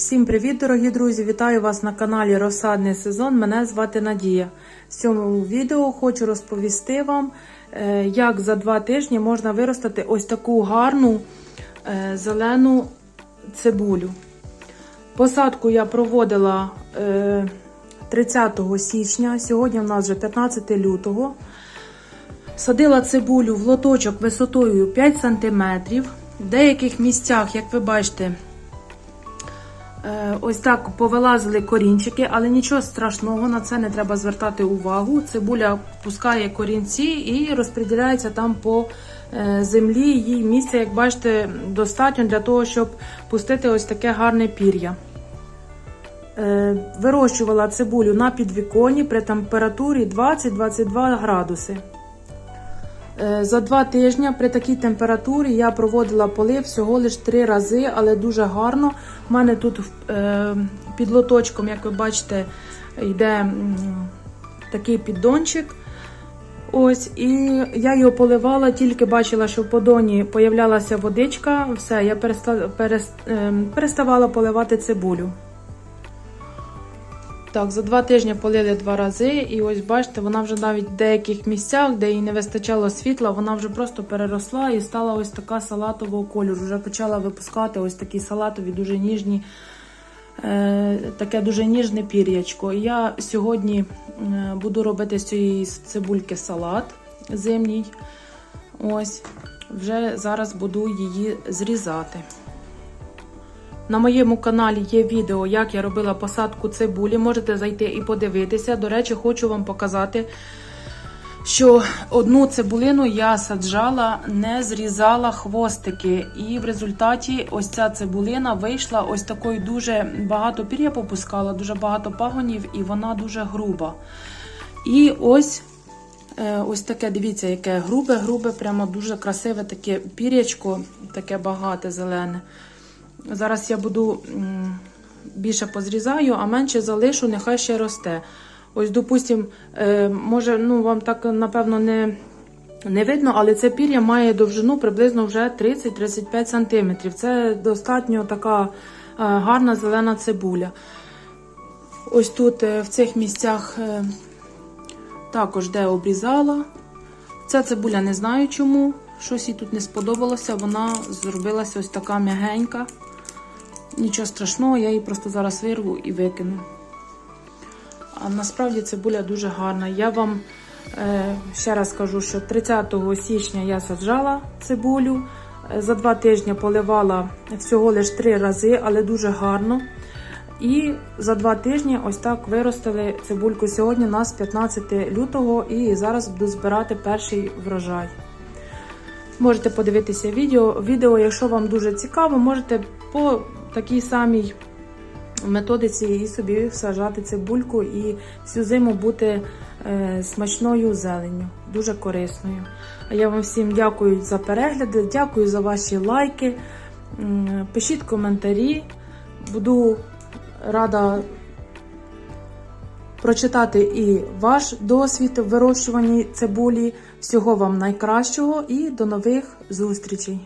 Всім привіт, дорогі друзі! Вітаю вас на каналі Розсадний сезон. Мене звати Надія. В цьому відео хочу розповісти вам, е, як за два тижні можна виростити ось таку гарну е, зелену цибулю. Посадку я проводила е, 30 січня, сьогодні в нас вже 15 лютого. Садила цибулю в лоточок висотою 5 см. В деяких місцях, як ви бачите, Е, Ось так повилазили корінчики, але нічого страшного, на це не треба звертати увагу. Цибуля пускає корінці і розподіляється там по е, землі. Їй місця, як бачите, достатньо для того, щоб пустити ось таке гарне пір'я. Е, Вирощувала цибулю на підвіконні при температурі 20-22 градуси. Е, За два тижні при такій температурі я проводила полив всього лише три рази, але дуже гарно. У мене тут е, під лоточком, як ви бачите, йде такий піддончик. Ось, і я його поливала, тільки бачила, що в подоні появлялася водичка. Все, я переста, перес, е, переставала поливати цибулю. Так, за два тижні полили два рази, і ось бачите, вона вже навіть в деяких місцях, де їй не вистачало світла, вона вже просто переросла і стала ось така салатового кольору. Вже почала випускати ось такі салатові, дуже ніжні, е, таке дуже ніжне пір'ячко. Я сьогодні е, буду робити з цієї цибульки салат зимній. Ось, вже зараз буду її зрізати. На моєму каналі є відео, як я робила посадку цибулі. Можете зайти і подивитися. До речі, хочу вам показати, що одну цибулину я саджала, не зрізала хвостики. І в результаті ось ця цибулина вийшла ось такою дуже багато пір'я попускала, дуже багато пагонів, і вона дуже груба. І ось. е, Ось таке, дивіться, яке грубе, грубе, прямо дуже красиве таке пір'ячко, таке багате зелене. Зараз я буду більше позрізаю, а менше залишу, нехай ще росте. Ось, допустим, е, може, ну вам так напевно не, не видно, але це пір'я має довжину приблизно вже 30-35 см. Це достатньо така е, гарна зелена цибуля. Ось тут е, в цих місцях також де обрізала. Ця цибуля не знаю чому. Щось їй тут не сподобалося, вона зробилася ось така м'ягенька. Нічого страшного, я її просто зараз вирву і викину. А насправді цибуля дуже гарна. Я вам е, ще раз кажу, що 30 січня я саджала цибулю. Е, За два тижні поливала всього лише три рази, але дуже гарно. І за два тижні ось так виростили цибульку. Сьогодні у нас 15 лютого, і зараз буду збирати перший врожай. Можете подивитися відео. Відео, якщо вам дуже цікаво, можете по такій самій методиці і собі сажати цибульку і всю зиму бути е, смачною зеленню, дуже корисною. А я вам всім дякую за перегляди, дякую за ваші лайки. Пишіть коментарі. Буду рада прочитати і ваш досвід в вирощуванні цибулі. Всього вам найкращого і до нових зустрічей!